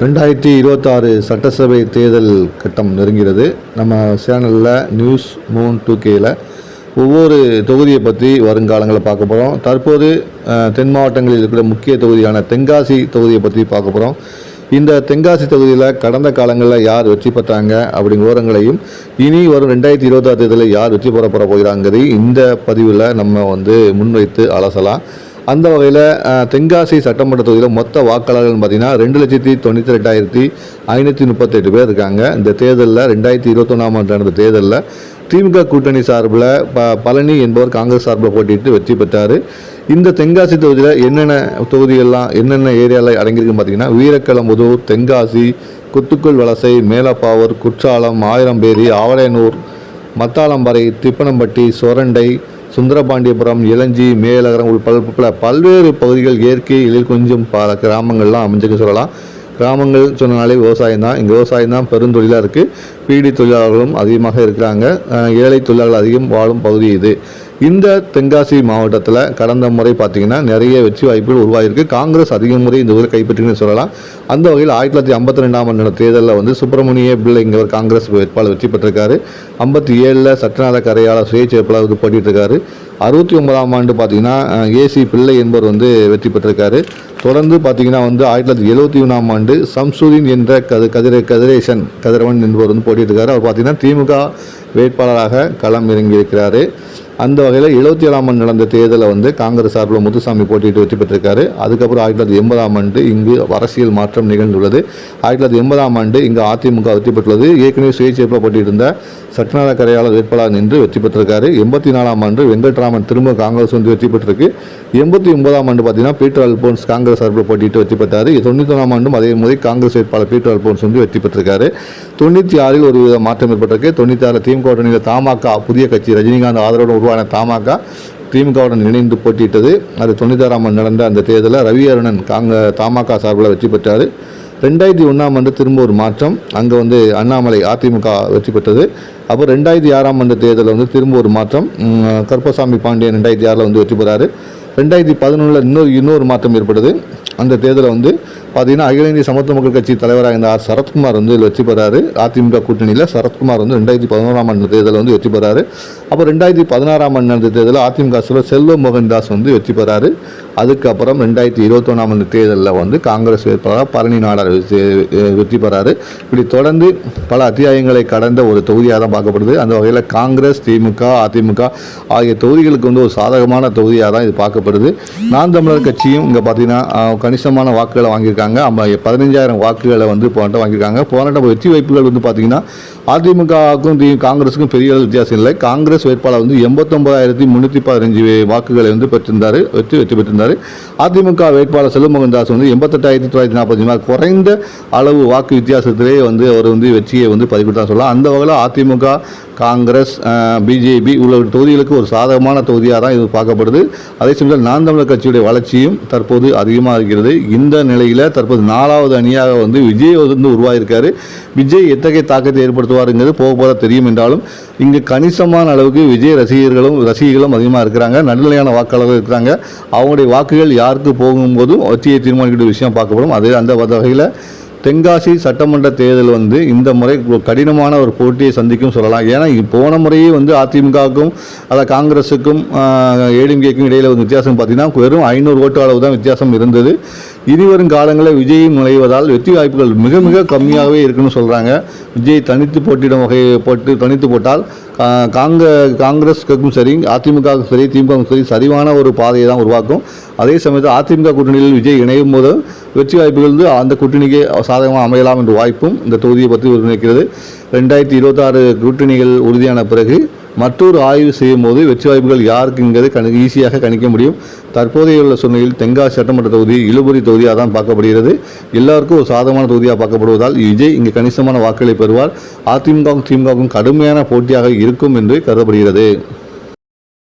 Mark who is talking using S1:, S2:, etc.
S1: ரெண்டாயிரத்தி இருபத்தாறு சட்டசபை தேர்தல் கட்டம் நெருங்கிறது. நம்ம சேனலில் நியூஸ் மூன் டூ கேயில் ஒவ்வொரு தொகுதியை பற்றி வருங்காலங்களில் பார்க்க போகிறோம் தற்போது தென் மாவட்டங்களில் இருக்கிற முக்கிய தொகுதியான தென்காசி தொகுதியை பற்றி பார்க்க போகிறோம் இந்த தென்காசி தொகுதியில் கடந்த காலங்களில் யார் வெற்றி பெற்றாங்க அப்படிங்கிற விவரங்களையும் இனி வரும் ரெண்டாயிரத்தி இருபத்தாறு தேர்தலில் யார் வெற்றி பெற போகிறாங்கிறதையும் இந்த பதிவில் நம்ம வந்து முன்வைத்து அலசலாம். அந்த வகையில் தென்காசி சட்டமன்ற தொகுதியில் மொத்த வாக்காளர்கள் பார்த்தீங்கன்னா ரெண்டு லட்சத்தி தொண்ணூற்றி ரெண்டாயிரத்தி ஐநூற்றி முப்பத்தெட்டு பேர் இருக்காங்க. இந்த தேர்தலில் ரெண்டாயிரத்தி இருபத்தொன்னாம் ஆண்டு நடந்த தேர்தலில் திமுக கூட்டணி சார்பில் ப பழனி என்பவர் காங்கிரஸ் சார்பில் போட்டிட்டு வெற்றி பெற்றார். இந்த தென்காசி தொகுதியில் என்னென்ன தொகுதிகள்லாம் என்னென்ன ஏரியாவில் அடங்கியிருக்குன்னு பார்த்தீங்கன்னா வீரக்கிளம்புதூர் தென்காசி குத்துக்குள் வலசை மேலப்பாவூர் குற்றாலம் ஆயிரம்பேரி ஆவடையனூர் மத்தாளம்பறை திப்பனம்பட்டி சொரண்டை சுந்தரபாண்டியபுரம் இளஞ்சி மேலகரம் உள்பட பல பல்வேறு பகுதிகள் இயற்கை எழில் கொஞ்சம் பல கிராமங்கள்லாம் அமைஞ்சுக்க சொல்லலாம். கிராமங்கள் சொன்னாலே விவசாயம் தான் இங்கே விவசாயம் தான் பெருந்தொழிலாக இருக்குது பீடி தொழிலாளர்களும் அதிகமாக இருக்கிறாங்க. ஏழை தொழிலாளர்கள் அதிகம் வாழும் பகுதி இது. இந்த தென்காசி மாவட்டத்தில் கடந்த முறை பார்த்தீங்கன்னா நிறைய வெற்றி வாய்ப்புகள் உருவாகிருக்கு காங்கிரஸ் அதிக முறை இந்த ஊரை கைப்பற்றின்னு சொல்லலாம். அந்த வகையில் ஆயிரத்தி தொள்ளாயிரத்தி ஐம்பத்தி ரெண்டாம் ஆண்டு தேர்தலில் வந்து சுப்பிரமணிய பிள்ளைங்கிறவர் காங்கிரஸ் வேட்பாளர் வெற்றி பெற்றிருக்காரு. ஐம்பத்தி ஏழில் சட்டநாத கரையாளர் சுயேட்சை வேட்பாளர் வந்து அறுபத்தி ஒன்பதாம் ஆண்டு பார்த்தீங்கன்னா ஏசி பிள்ளை என்பவர் வந்து வெற்றி பெற்றிருக்காரு. தொடர்ந்து பார்த்தீங்கன்னா வந்து ஆயிரத்தி தொள்ளாயிரத்தி எழுபத்தி ஒன்றாம் ஆண்டு சம்சுதீன் என்ற கது கதிர கதிரேசன் கதிரவன் என்பவர் வந்து போட்டிட்டு அவர் பார்த்தீங்கன்னா திமுக வேட்பாளராக களம் இறங்கியிருக்கிறாரு. அந்த வகையில் எழுபத்தி ஏழாம் ஆண்டு நடந்த தேர்தலில் வந்து காங்கிரஸ் சார்பில் முத்துசாமி போட்டியிட்டு வெற்றி பெற்றிருக்காரு. அதுக்கப்புறம் ஆயிரத்தி தொள்ளாயிரத்தி எண்பதாம் ஆண்டு இங்கு அரசியல் மாற்றம் நிகழ்ந்துள்ளது. ஆயிரத்தி தொள்ளாயிரத்தி எண்பதாம் ஆண்டு இங்கு அதிமுக வெற்றி பெற்றுள்ளது. ஏற்கனவே சுயேட்சைப்பில் போட்டியிருந்த சட்டநாத கரையாளர் வேட்பாளர் நின்று வெற்றி பெற்றிருக்காரு. எண்பத்தி நாலாம் ஆண்டு வெங்கட்ராமன் திரும்ப காங்கிரஸ் வந்து வெற்றி பெற்றிருக்கு. எண்பத்தி ஒன்பதாம் ஆண்டு பார்த்தீங்கன்னா பீட்டர் அல்போன்ஸ் காங்கிரஸ் சார்பில் போட்டியிட்டு வெற்றி பெற்றார். தொண்ணூற்றி ஒன்றாம் ஆண்டும் அதே முறை காங்கிரஸ் வேட்பாளர் பீட்டர் அல்போன்ஸ் வந்து வெற்றி பெற்றிருக்காரு. தொண்ணூற்றி ஆறில் ஒரு வித மாற்றம் ஏற்பட்டிருக்கு. தொண்ணூற்றி ஆறில் திமுக கூட்டணியில் தமாக புதிய கட்சி ரஜினிகாந்த் ஆதரவுடன் உருவான தமாக திமுகவுடன் இணைந்து போட்டியிட்டது. அது தொண்ணூத்தாறாம் ஆண்டு நடந்த அந்த தேர்தலில் ரவி அருணன் காங்க தமாக சார்பில் வெற்றி பெற்றார். ரெண்டாயிரத்தி ஒன்றாம் ஆண்டு திரும்ப ஒரு மாற்றம். அங்கே வந்து அண்ணாமலை அதிமுக வெற்றி பெற்றது. அப்போ ரெண்டாயிரத்தி ஆறாம் ஆண்டு தேர்தலில் வந்து திரும்ப ஒரு மாற்றம். கருப்பசாமி பாண்டியன் ரெண்டாயிரத்தி ஆறில் வந்து வெற்றி பெறாரு. ரெண்டாயிரத்தி பதினொன்றில் இன்னொரு இன்னொரு மாற்றம் ஏற்படுது அந்த தேர்தலில் வந்து பார்த்திங்கன்னா அகில இந்திய சமத்துவ மக்கள் கட்சி தலைவராக இருந்த ஆர். சரத்குமார் வந்து இதில் வெற்றி பெறாரு. அதிமுக கூட்டணியில் சரத்குமார் வந்து ரெண்டாயிரத்தி பதினோராம் ஆண்டு தேர்தலில் வந்து வெற்றி பெறாரு. அப்போ ரெண்டாயிரத்தி பதினாறாம் ஆண்டு நடந்த தேர்தலில் அதிமுக செல்வ மோகன்தாஸ் வந்து வெற்றி பெறாரு. அதுக்கப்புறம் ரெண்டாயிரத்தி இருபத்தொன்னாம் ஆண்டு தேர்தலில் வந்து காங்கிரஸ் வேட்பாளராக பழனி நாடார் வெற்றி பெறாரு. இப்படி தொடர்ந்து பல அத்தியாயங்களை கடந்த ஒரு தொகுதியாக தான் பார்க்கப்படுது. அந்த வகையில் காங்கிரஸ் திமுக அதிமுக ஆகிய தொகுதிகளுக்கு வந்து ஒரு சாதகமான தொகுதியாக தான் இது பார்க்கப்படுது. நான் தமிழர் கட்சியும் இங்கே பார்த்தீங்கன்னா கணிசமான வாக்குகளை வாங்கியிருக்காங்க. ஐம்ப பதினஞ்சாயிரம் வாக்குகளை வந்து போராட்டம் வாங்கியிருக்காங்க. போராட்டம் வெற்றி வாய்ப்புகள் வந்து பார்த்தீங்கன்னா அதிமுகவுக்கும் தி காங்கிரஸுக்கும் பெரிய அளவு வித்தியாசம் இல்லை. காங்கிரஸ் வேட்பாளர் வந்து எண்பத்தொம்பதாயிரத்தி முந்நூற்றி பதினஞ்சு வாக்குகளை வந்து பெற்றிருந்தார் வெற்றி வெற்றி பெற்றிருந்தார். அதிமுக வேட்பாளர் செல்வமோகன் தாஸ் வந்து எண்பத்தெட்டாயிரத்தி தொள்ளாயிரத்தி நாற்பத்தி மார்க் குறைந்த அளவு வாக்கு வித்தியாசத்திலே வந்து அவர் வந்து வெற்றியை வந்து பதிவிட்டார் சொல்லலாம். அந்த வகையில் அதிமுக காங்கிரஸ் பிஜேபி உள்ள தொகுதிகளுக்கு ஒரு சாதகமான தொகுதியாக தான் இது பார்க்கப்படுது. அதே சமயத்தில் நான் தமிழர் கட்சியுடைய வளர்ச்சியும் தற்போது அதிகமாக இருக்கிறது. இந்த நிலையில் தற்போது நாலாவது அணியாக வந்து விஜய் வந்து உருவாகியிருக்காரு விஜய் எத்தகைய தாக்கத்தை ஏற்படுத்துவாருங்கிறது போக போக தெரியும் என்றாலும் இங்கு கணிசமான அளவுக்கு விஜய் ரசிகர்களும் ரசிகர்களும் அதிகமாக இருக்கிறாங்க. நடுநிலையான வாக்காளர்கள் இருக்கிறாங்க. அவங்களுடைய வாக்குகள் யாருக்கு போகும்போதும் வெற்றியை தீர்மானிக்கிற விஷயம் பார்க்கப்படும். அதே அந்த வகையில் தென்காசி சட்டமன்ற தேர்தல் வந்து இந்த முறை கடினமான ஒரு போட்டியை சந்திக்கும் சொல்லலாம். ஏன்னா போன முறையே வந்து அதிமுகவுக்கும் அதாவது காங்கிரஸுக்கும் ஏடிஎம்கேக்கும் இடையில வந்து வித்தியாசம் பார்த்தீங்கன்னா வெறும் ஐநூறு ஓட்டு அளவு தான் வித்தியாசம் இருந்தது. இருவரும் காலங்களில் விஜயும் நுழைவதால் வெற்றி வாய்ப்புகள் மிக மிக கம்மியாகவே இருக்குன்னு சொல்கிறாங்க விஜய் தனித்து போட்டியிடும் வகையை போட்டு தனித்து போட்டால் கா- காங்க காங்கிரஸுக்கும் சரி அதிமுகவுக்கும் சரி திமுகவுக்கும் சரி சரிவான ஒரு பாதையை தான் உருவாக்கும். அதே சமயத்தில் அதிமுக கூட்டணியில் விஜய் இணையும் போது வெற்றி வாய்ப்புகள் வந்து அந்த கூட்டணிக்கு சாதகமாக அமையலாம் என்ற வாய்ப்பும் இந்த தொகுதியை பற்றி நிற்கிறது ரெண்டாயிரத்தி இருபத்தாறு கூட்டணிகள் உறுதியான பிறகு மற்றொரு ஆய்வு செய்யும் போது வெற்றி வாய்ப்புகள் யாருக்குங்கிறது கணி ஈஸியாக கணிக்க முடியும். தற்போதைய உள்ள சூழ்நிலையில் தென்காசி சட்டமன்ற தொகுதி இழுபறி தொகுதியாக தான் பார்க்கப்படுகிறது. எல்லாருக்கும் ஒரு சாதகமான தொகுதியாக பார்க்கப்படுவதால் விஜய் இங்கு கணிசமான வாக்குகளை பெறுவார். அதிமுகவும் திமுகவும் கடுமையான போட்டியாக இருக்கும் என்று கருதப்படுகிறது.